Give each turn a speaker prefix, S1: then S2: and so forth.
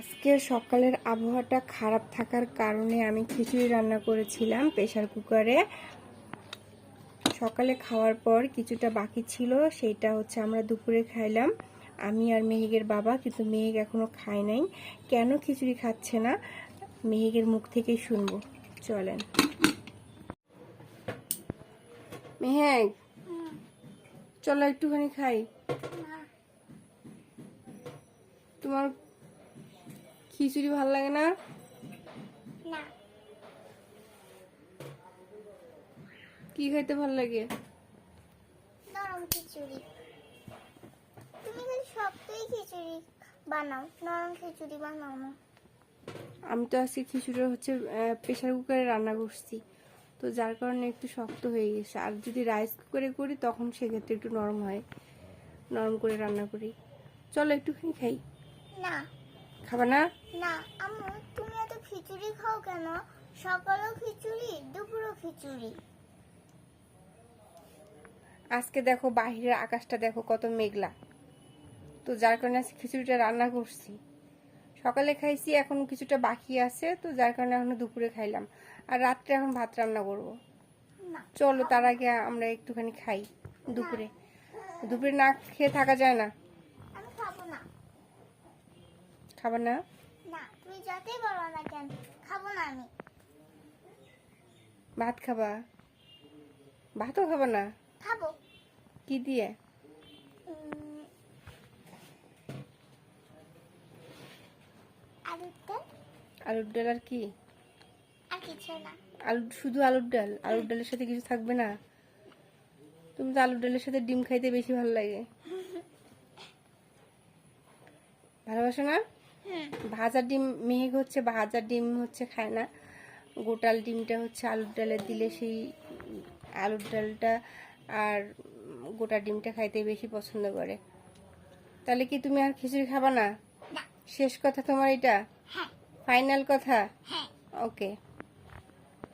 S1: আজকের সকালের আবহাওয়াটা খারাপ থাকার কারণে আমি খিচুড়ি রান্না করেছিলাম প্রেশার কুকারে। সকালে খাওয়ার পর কিছুটা বাকি ছিল সেইটা হচ্ছে আমরা দুপুরে খাইলাম। আমি আর মেহেগের বাবা কিন্তু মেহেগ এখনও খায় নাই। কেন খিচুড়ি খাচ্ছে না? মেহেগের মুখ থেকেই শুনব। চলেন। মেহেগ চলো একটুখানি খাই। তোমার খিচুড়ি ভালো লাগে না?
S2: না।
S1: কি খাইতে ভালো লাগে?
S2: নরম খিচুড়ি। তুমি খালি খিচুড়ি বানাও নরম খিচুড়ি বানাও না।
S1: আমি তো আজকে খিচুড়ি হচ্ছে প্রেশার কুকারে রান্না করছি। তো যার কারণে একটু শক্ত হয়ে গেছে। আর যদি রাইস কুকারে করি তখন সেক্ষেত্রে একটু নরম হয়। নরম করে রান্না করি। চলো একটুখানি খাই।
S2: না।
S1: খাবা না?
S2: না আম্মু তুমি এত খিচুড়ি খাও কেন? সকালেও খিচুড়ি দুপুরও খিচুড়ি।
S1: আজকে দেখো বাহিরের আকাশটা দেখো কত মেঘলা। তো যার কারণে আজকে খিচুড়িটা রান্না করছি। সকালে খাইছি এখন কিছুটা বাকি আছে তো যার কারণে এখনও দুপুরে খাইলাম। আর রাত্রে এখন ভাত রান্না করব। চলো তার আগে আমরা একটুখানি খাই দুপুরে। দুপুরে না খেয়ে থাকা যায় না? খাবার না?
S2: না তুমি যাতেই বলো না কেন খাব না আমি।
S1: ভাত খাবা? ভাতও খাবা না?
S2: খাব।
S1: কি দিয়ে?
S2: আলুর
S1: ডাল আর কি?
S2: আর কিছু না।
S1: আলু শুধু আলুর ডাল? আলুর ডালের সাথে কিছু থাকবে না? তুমি তো আলুর ডালের সাথে ডিম খাইতে বেশি ভালো লাগে। ভালোবাসো না? ভাজা ডিম মেহেক হচ্ছে ভাজা ডিম হচ্ছে খায় না। গোটাল ডিমটা হচ্ছে আলুর ডালে দিলে সেই আলুর ডালটা আর গোটা ডিমটা খাইতে বেশি পছন্দ করে। তাহলে কি তুমি আর খিচুড়ি খাবা
S2: না?
S1: শেষ কথা তোমার এটা?
S2: হ্যাঁ।
S1: ফাইনাল কথা?
S2: হ্যাঁ।
S1: ওকে